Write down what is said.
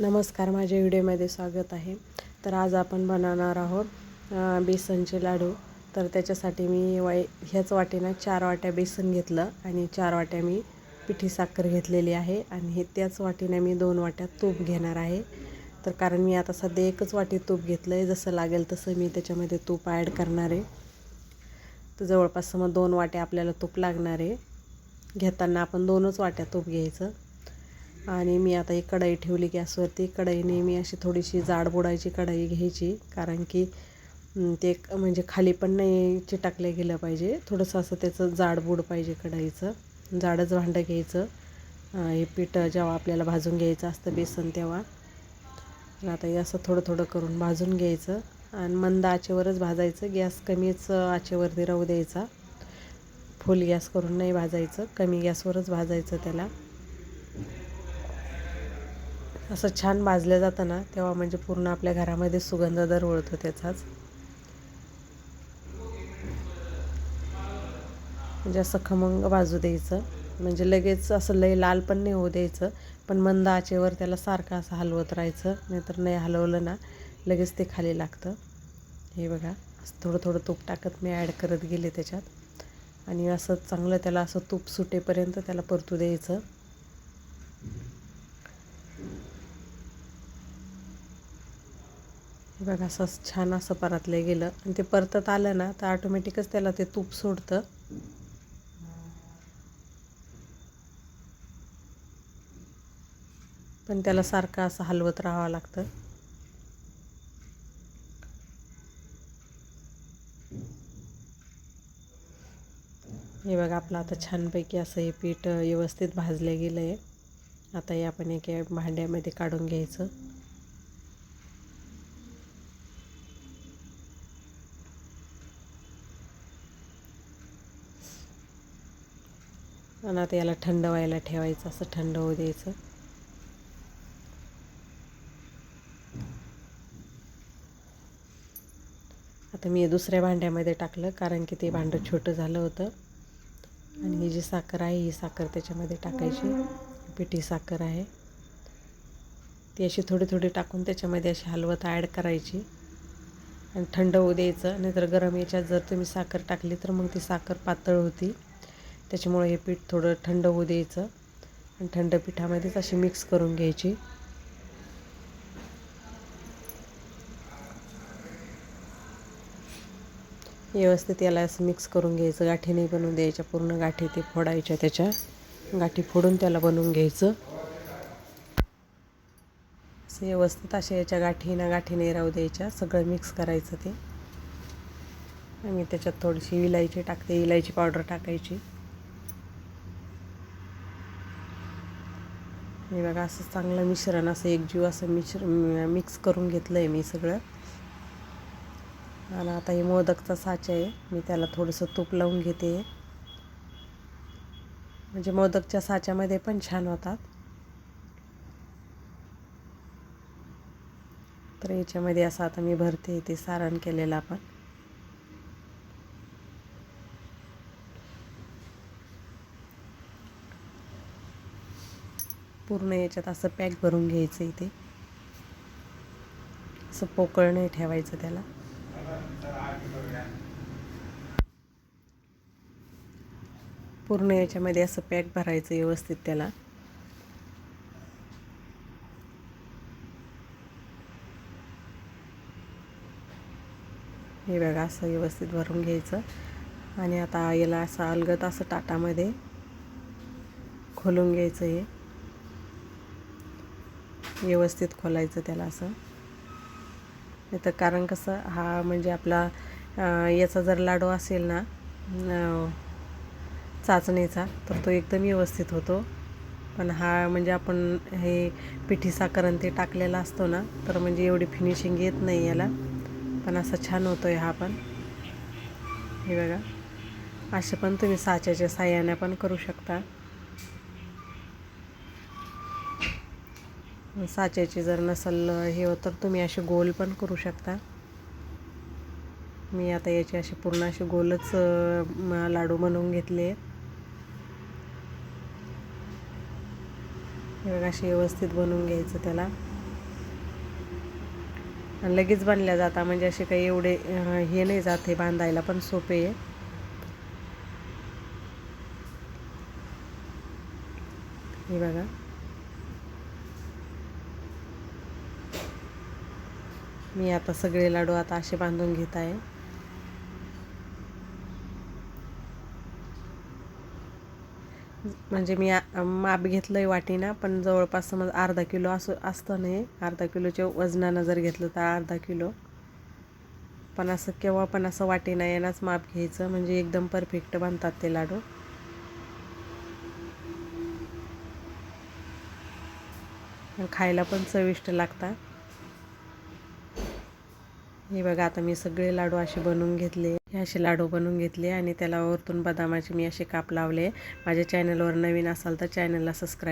नमस्कार माझ्या व्हिडिओमध्ये स्वागत आहे. तर आज आपण बनवणार आहोत बेसनचे लाडू. तर त्याच्यासाठी मी वाय ह्याच वाटेनं चार वाट्या बेसन घेतलं आणि चार वाट्या मी पिठी साखर घेतलेली आहे आणि हे त्याच वाटीनं मी दोन वाट्या तूप घेणार आहे. तर कारण मी आता सध्या एकच वाटी तूप घेतलं आहे जसं लागेल तसं मी त्याच्यामध्ये तूप ॲड करणार आहे. तर जवळपास मग दोन वाट्या आपल्याला तूप लागणार आहे. घेताना आपण दोनच वाट्या तूप घ्यायचं. आणि मी आता एक कढई ठेवली गॅसवरती. कढई मी अशी थोडीशी जाड बुडायची कढई घ्यायची कारण की ते म्हणजे खाली पण नाही चिटकलं गेलं पाहिजे. थोडंसं असं त्याचं जाड बुड पाहिजे कढईचं. जाडच भांडं घ्यायचं. हे पीठ जेव्हा आपल्याला भाजून घ्यायचं असतं बेसन तेव्हा आता हे असं थोडं थोडं करून भाजून घ्यायचं. आणि मंद आचेवरच भाजायचं. गॅस कमीच आचेवरती राहू द्यायचा. फुल गॅस करून नाही भाजायचं. कमी गॅसवरच भाजायचं त्याला. असं छान भाजलं जातं ना तेव्हा म्हणजे पूर्ण आपल्या घरामध्ये सुगंध दर ओळतो त्याचाच. म्हणजे असं खमंग भाजू द्यायचं. म्हणजे लगेच असं लय लाल पण नाही होऊ द्यायचं. पण मंद आचेवर त्याला सारखं असं हलवत राहायचं. नाहीतर नाही हलवलं ना लगेच ते खाली लागतं. हे बघा असं थोडं थोडं तूप टाकत मी ॲड करत गेले त्याच्यात. आणि असं चांगलं त्याला असं तूप सुटेपर्यंत त्याला परतू द्यायचं. बघा असं छान असं परतलं गेलं. आणि ते परतत आलं ना तर ऑटोमॅटिकच त्याला ते तूप सोडतं. पण त्याला सारखं असं हलवत राहावं लागतं. हे बघा आपलं आता छानपैकी असं हे पीठ व्यवस्थित भाजलं गेलं आहे आता हे आपण एका भांड्यामध्ये काढून घ्यायचं. आणि आता याला थंड व्हायला ठेवायचं असं थंड होऊ द्यायचं. आता मी दुसऱ्या भांड्यामध्ये टाकलं कारण की ते भांडं छोटं झालं होतं. आणि ही जी साखर आहे ही साखर त्याच्यामध्ये टाकायची. पिठी साखर आहे. ती अशी थोडी थोडी टाकून त्याच्यामध्ये अशी हलवत ॲड करायची. आणि थंड होऊ द्यायचं नाहीतर गरम याच्यात जर तुम्ही साखर टाकली तर मग ती साखर पातळ होती. त्याच्यामुळे हे पीठ थोडं थंड होऊ द्यायचं. आणि थंड पिठामध्येच अशी मिक्स करून घ्यायची. व्यवस्थित याला असं मिक्स करून घ्यायचं. गाठी नाही बनवून द्यायच्या. पूर्ण गाठी ते फोडायच्या त्याच्या. गाठी फोडून त्याला बनवून घ्यायचं. असं व्यवस्थित अशा याच्या गाठी ना गाठी नाही राहू द्यायच्या. सगळं मिक्स करायचं ते. आणि त्याच्यात थोडीशी इलायची टाकते. इलायची पावडर टाकायची. हे बघा असं चांगलं मिश्रण असं एकजीव असं मिश्र मिक्स करून घेतलं आहे मी सगळं. आणि आता हे मोदकचा साचा आहे. मी त्याला थोडंसं तूप लावून घेते. म्हणजे मोदकच्या साच्यामध्ये पण छान होतात. तर याच्यामध्ये असं आता मी भरते ते सारण केलेलं आपण. पूर्ण याच्यात असं पॅक भरून घ्यायचं इथे. असं पोकळ नाही ठेवायचं त्याला. पूर्ण याच्यामध्ये असं पॅक भरायचं व्यवस्थित त्याला. हे बघा असं व्यवस्थित भरून घ्यायचं. आणि आता याला असं अलगत असं टाटामध्ये खोलून घ्यायचं हे. व्यवस्थित खोलायचं त्याला असं. नाही तर कारण कसं हा म्हणजे आपला याचा जर लाडू असेल ना चाचणीचा तर तो एकदम व्यवस्थित होतो. पण हा म्हणजे आपण हे पिठी साखर आणि ते टाकलेला असतो ना तर म्हणजे एवढी फिनिशिंग येत नाही याला. पण असा छान होतो आहे हा पण. हे बघा. असे पण तुम्ही साच्याच्या साह्याने पण करू शकता. साच्याची जर नसल हे होत तर तुम्ही असे गोल पण करू शकता. मी आता याची अशी पूर्ण अशी गोलच लाडू बनवून घेतले. आहेत बघा असे व्यवस्थित बनवून घ्यायचं त्याला. आणि लगेच बांधल्या जाता म्हणजे असे काही एवढे हे नाही जात हे बांधायला पण सोपे आहे. हे बघा. मी आता सगळे लाडू आता असे बांधून घेत आहे. म्हणजे मी माप घेतलं आहे वाटीना पण जवळपास समज अर्धा किलो असं असतं नाही. अर्धा किलोच्या वजनानं जर घेतलं तर अर्धा किलो. पण असं केव्हा पण असं वाटीना येण्याच माप घ्यायचं म्हणजे एकदम परफेक्ट बनतात ते लाडू. खायला पण चविष्ट लागतात. हे बघा आता मी सगळे लाडू असे बनवून घेतले. हे असे लाडू बनवून घेतले आणि त्याला वरतून बदामाचे मी असे काप लावले. माझ्या चॅनलवर नवीन असाल तर चॅनलला सबस्क्राईब